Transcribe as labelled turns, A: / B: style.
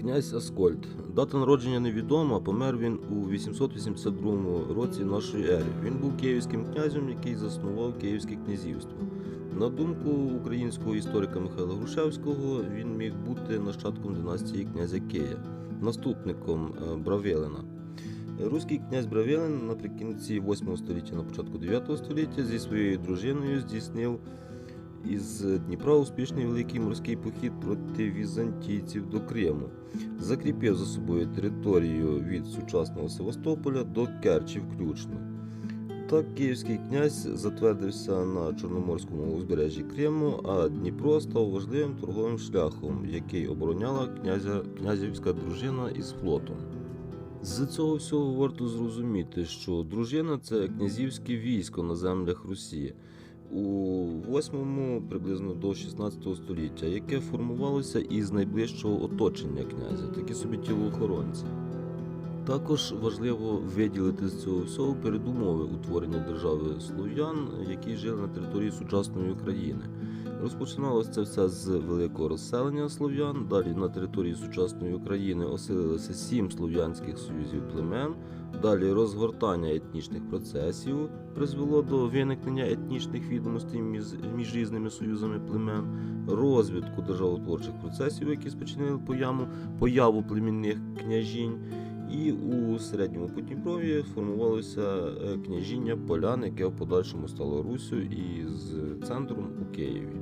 A: Князь Аскольд. Дата народження невідома, помер він у 882 році нашої ери. Він був київським князем, який заснував Київське князівство. На думку українського історика Михайла Грушевського, він міг бути нащадком династії князя Кия, наступником е, Бравелина. Руський князь Бравелин наприкінці 8 століття, на початку 9 століття зі своєю дружиною здійснив із Дніпра успішний великий морський похід проти візантійців до Криму, закріпив за собою територію від сучасного Севастополя до Керчі включно. Так київський князь затвердився на Чорноморському узбережжі Криму, а Дніпро став важливим торговим шляхом, який обороняла князя, князівська дружина із флотом. З цього всього варто зрозуміти, що дружина це князівське військо на землях Русі у 8 приблизно до 16 століття, яке формувалося із найближчого оточення князя, такі собі тілоохоронці. Також важливо виділити з цього всього передумови утворення держави слов'ян, які жили на території сучасної України. Розпочиналося це все з великого розселення слов'ян. Далі на території сучасної України оселилися сім слов'янських союзів племен. Далі розгортання етнічних процесів призвело до виникнення етнічних відомостей між, різними союзами племен, розвитку державотворчих процесів, які спочинили появу, появу племінних княжінь. І у середньому Подніпров'ї формувалося е, княжіння полян, яке в подальшому стало Русю і з центром у Києві.